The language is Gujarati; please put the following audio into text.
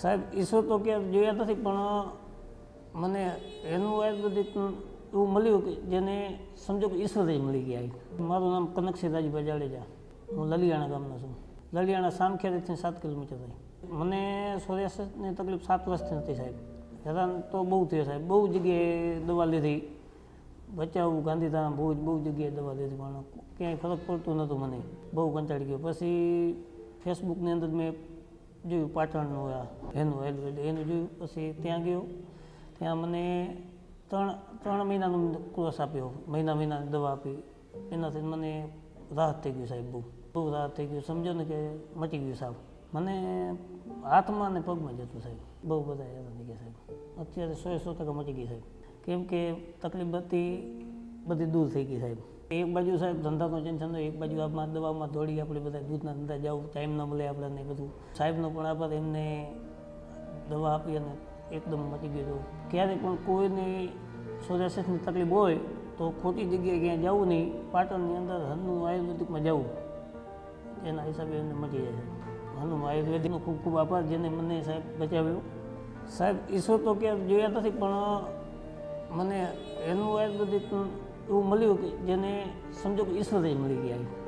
સાહેબ, ઈશ્વર તો કે જોયા નથી, પણ મને એનું આયુર્વેદિક એવું મળ્યું કે જેને સમજો કે ઈશ્વર જ મળી ગયા મારું નામ કનકસિંહ રાજભાઈ જાડેજા. હું લલિયાણા ગામનો છું. લલિયાણા સામખેરીથી સાત કિલોમીટર થાય. મને સોરિયાસિસની તકલીફ સાત વર્ષથી નથી સાહેબ. હેરાન તો બહુ થયો સાહેબ. બહુ જગ્યાએ દવા લીધી. બચાવું, ગાંધીધામ, ભુજ, બહુ જગ્યાએ દવા લીધી, પણ ક્યાંય ફરક પડતો નહોતો મને. બહુ કંટાળી ગયો. પછી ફેસબુકની અંદર મેં જોયું પાટણનું આ એનું આયુર્વેદ એનું જોયું પછી ત્યાં ગયો ત્યાં મને ત્રણ ત્રણ મહિનાનો કોર્સ આપ્યો મહિના મહિનાની દવા આપી એનાથી મને રાહત થઈ ગયું સાહેબ બહુ બહુ રાહત થઈ ગયું, સમજો ને કે મટી ગયું સાહેબ મને હાથમાં અને પગમાં જતું સાહેબ, બહુ બધા હેરાન થઈ ગયા સાહેબ। અત્યારે સો સો ટકા મટી ગઈ સાહેબ। કેમ કે તકલીફ બધી બધી દૂર થઈ ગઈ સાહેબ। એક બાજુ સાહેબ ધંધાનો ટેન્શન એક બાજુ આમાં દવામાં દોડી આપણે બધા દૂધના ધંધા જવું ટાઈમ ન મળે આપણને બધું. સાહેબનો પણ આભાર, એમને દવા આપી અને એકદમ મટી ગયો ક્યારે પણ કોઈને સોરિયાસિસની તકલીફ હોય તો ખોટી જગ્યાએ ક્યાંય જવું નહીં. પાટણની અંદર હનનું આયુર્વેદિકમાં જવું. એના હિસાબે એમને મટી જાય છે. હનુ આયુર્વેદિકનો ખૂબ ખૂબ આભાર, જેને મને સાહેબ બચાવ્યો. સાહેબ, ઈશ્વર તો ક્યારે જોયા નથી, પણ મને એનું આયુર્વેદિક એવું મળ્યું કે જેને સમજો કે ઈશ્વર મળી ગયા